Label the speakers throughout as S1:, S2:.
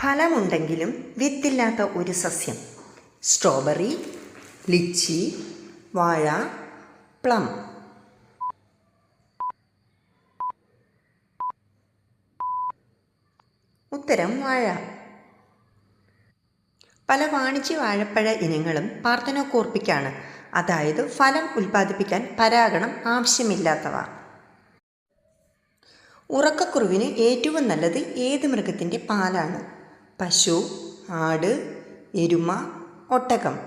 S1: ഫലമുണ്ടെങ്കിലും വിത്തില്ലാത്ത ഒരു സസ്യം. സ്ട്രോബെറി ലിച്ചി വാഴ പ്ലം. ഉത്തരം വാഴ. പല വാണിജ്യ വാഴപ്പഴ ഇനങ്ങളും പാർത്തനോകോർപ്പിക്കാണ് അതായത് ഫലം ഉൽപ്പാദിപ്പിക്കാൻ പരാഗണം ആവശ്യമില്ലാത്തവ. ഉറക്കക്കുറുവിന് ഏറ്റവും നല്ലത് ഏത് മൃഗത്തിന്റെ പാലാണ്? പശു ആട് എരുമ ഒട്ടകം.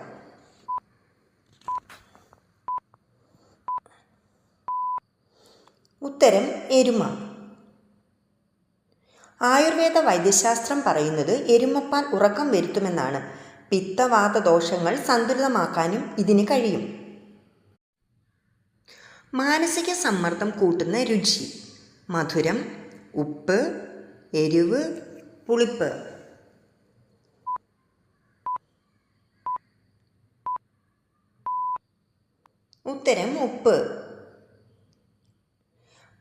S1: ഉത്തരം എരുമ. ആയുർവേദ വൈദ്യശാസ്ത്രം പറയുന്നത് എരുമപ്പാൽ ഉറക്കം വരുത്തുമെന്നാണ്. പിത്തവാത ദോഷങ്ങൾ സന്തുലിതമാക്കാനും ഇതിന് കഴിയും. മാനസിക സമ്മർദ്ദം കൂട്ടുന്ന രുചി. മധുരം ഉപ്പ് എരിവ് പുളിപ്പ്. ഉത്തരം ഉപ്പ്.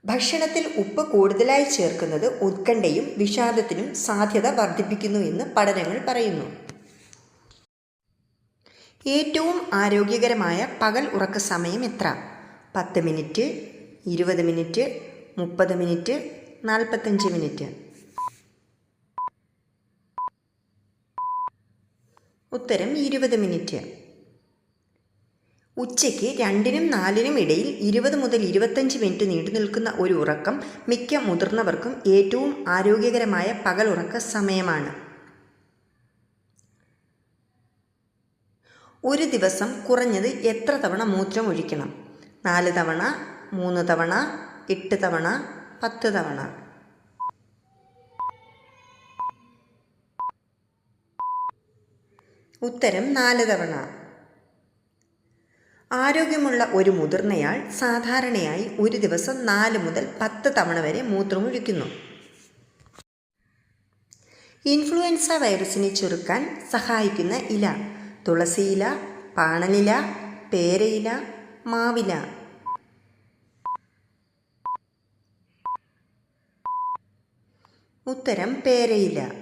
S1: ഭക്ഷണത്തിൽ ഉപ്പ് കൂടുതലായി ചേർക്കുന്നത് ഉത്കണ്ഠയും വിഷാദത്തിനും സാധ്യത വർദ്ധിപ്പിക്കുന്നു എന്ന് പഠനങ്ങൾ പറയുന്നു. ഏറ്റവും ആരോഗ്യകരമായ പകൽ ഉറക്ക സമയം എത്ര? പത്ത് മിനിറ്റ് ഇരുപത് മിനിറ്റ് മുപ്പത് മിനിറ്റ് നാൽപ്പത്തഞ്ച് മിനിറ്റ്. ഉത്തരം ഇരുപത് മിനിറ്റ്. ഉച്ചയ്ക്ക് രണ്ടിനും നാലിനും ഇടയിൽ ഇരുപത് മുതൽ ഇരുപത്തഞ്ച് മിനിറ്റ് നീണ്ടു നിൽക്കുന്ന ഒരു ഉറക്കം മിക്ക മുതിർന്നവർക്കും ഏറ്റവും ആരോഗ്യകരമായ പകൽ ഉറക്ക സമയമാണ്. ഒരു ദിവസം കുറഞ്ഞത് എത്ര തവണ മൂത്രം ഒഴിക്കണം? നാല് തവണ മൂന്ന് തവണ എട്ട് തവണ പത്ത് തവണ? ഉത്തരം നാല് തവണ. ആരോഗ്യമുള്ള ഒരു മുതിർന്നയാൾ സാധാരണയായി ഒരു ദിവസം നാല് മുതൽ പത്ത് തവണ വരെ മൂത്രമൊഴിക്കുന്നു. ഇൻഫ്ലുവൻസ വൈറസിനെ ചെറുക്കാൻ സഹായിക്കുന്ന ഇല തുളസിയില പാണലില പേരയില മാവില. ഉത്തരം പേരയില.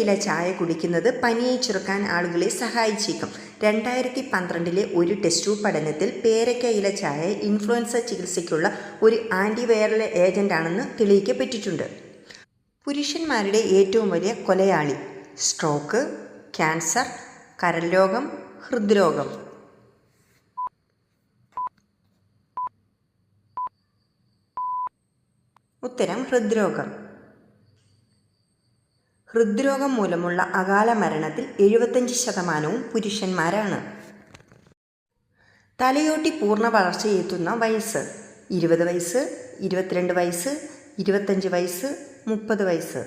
S1: ഇല ചായ കുടിക്കുന്നത് പനിയെ ചെറുക്കാൻ ആളുകളെ സഹായിച്ചേക്കും. രണ്ടായിരത്തി പന്ത്രണ്ടിലെ ഒരു ടെസ്റ്റു പഠനത്തിൽ പേരയ്ക്ക ഇല ചായ ഇൻഫ്ലുവൻസ ചികിത്സയ്ക്കുള്ള ഒരു ആന്റിവൈറൽ ഏജന്റാണെന്ന് തെളിയിക്കപ്പെട്ടിട്ടുണ്ട്. പുരുഷന്മാരുടെ ഏറ്റവും വലിയ കൊലയാളി സ്ട്രോക്ക് ക്യാൻസർ കരൾ രോഗം ഹൃദ്രോഗം. ഉത്തരം ഹൃദ്രോഗം. ഹൃദ്രോഗം മൂലമുള്ള അകാല മരണത്തിൽ എഴുപത്തഞ്ച് ശതമാനവും പുരുഷന്മാരാണ്. തലയോട്ടി പൂർണ വളർച്ചയെത്തുന്ന വയസ്സ് ഇരുപത് വയസ്സ് ഇരുപത്തിരണ്ട് വയസ്സ് ഇരുപത്തഞ്ച് വയസ്സ് മുപ്പത് വയസ്സ്.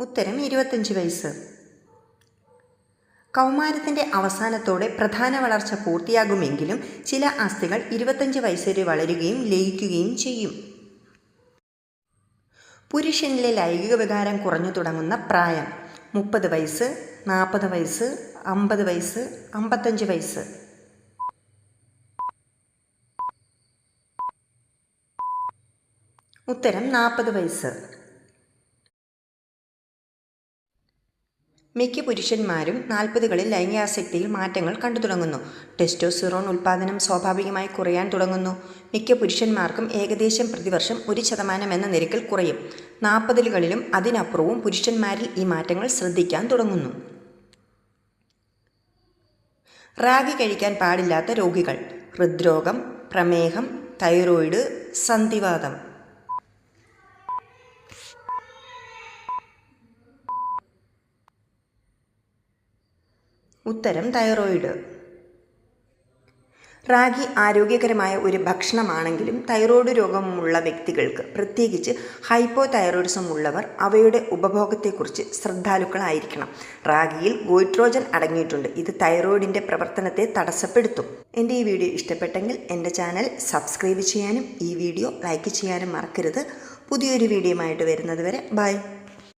S1: ഉത്തരം ഇരുപത്തഞ്ച് വയസ്സ്. കൗമാരത്തിന്റെ അവസാനത്തോടെ പ്രധാന വളർച്ച പൂർത്തിയാകുമെങ്കിലും ചില അസ്ഥികൾ ഇരുപത്തഞ്ച് വയസ്സ് വരെ വളരുകയും ലയിക്കുകയും ചെയ്യും. പുരുഷനിലെ ലൈംഗിക വികാരം കുറഞ്ഞു തുടങ്ങുന്ന പ്രായം. മുപ്പത് വയസ്സ് നാൽപ്പത് വയസ്സ് അമ്പത് വയസ്സ് അമ്പത്തഞ്ച് വയസ്സ്. ഉത്തരം നാൽപ്പത് വയസ്സ്. മിക്ക പുരുഷന്മാരും നാൽപ്പതുകളിൽ ലൈംഗികാസക്തിയിൽ മാറ്റങ്ങൾ കണ്ടു തുടങ്ങുന്നു. ടെസ്റ്റോസിറോൺ ഉൽപ്പാദനം സ്വാഭാവികമായി കുറയാൻ തുടങ്ങുന്നു. മിക്ക പുരുഷന്മാർക്കും ഏകദേശം പ്രതിവർഷം ഒരു ശതമാനം എന്ന നിരക്കിൽ കുറയും. നാൽപ്പതുകളിലും അതിനപ്പുറവും പുരുഷന്മാരിൽ ഈ മാറ്റങ്ങൾ ശ്രദ്ധിക്കാൻ തുടങ്ങുന്നു. റാഗി കഴിക്കാൻ പാടില്ലാത്ത രോഗികൾ. ഹൃദ്രോഗം പ്രമേഹം തൈറോയിഡ് സന്ധിവാതം ഉത്തരം തൈറോയിഡ്. റാഗി ആരോഗ്യകരമായ ഒരു ഭക്ഷണമാണെങ്കിലും തൈറോയ്ഡ് രോഗമുള്ള വ്യക്തികൾക്ക് പ്രത്യേകിച്ച് ഹൈപ്പോ തൈറോയിഡിസം ഉള്ളവർ അവയുടെ ഉപഭോഗത്തെക്കുറിച്ച് ശ്രദ്ധാലുക്കളായിരിക്കണം. റാഗിയിൽ ഗോയിട്രോജൻ അടങ്ങിയിട്ടുണ്ട്. ഇത് തൈറോയിഡിന്റെ പ്രവർത്തനത്തെ തടസ്സപ്പെടുത്തും. എന്റെ ഈ വീഡിയോ ഇഷ്ടപ്പെട്ടെങ്കിൽ എന്റെ ചാനൽ സബ്സ്ക്രൈബ് ചെയ്യാനും ഈ വീഡിയോ ലൈക്ക് ചെയ്യാനും മറക്കരുത്. പുതിയൊരു വീഡിയോയുമായിട്ട് വരുന്നത് വരെ ബൈ.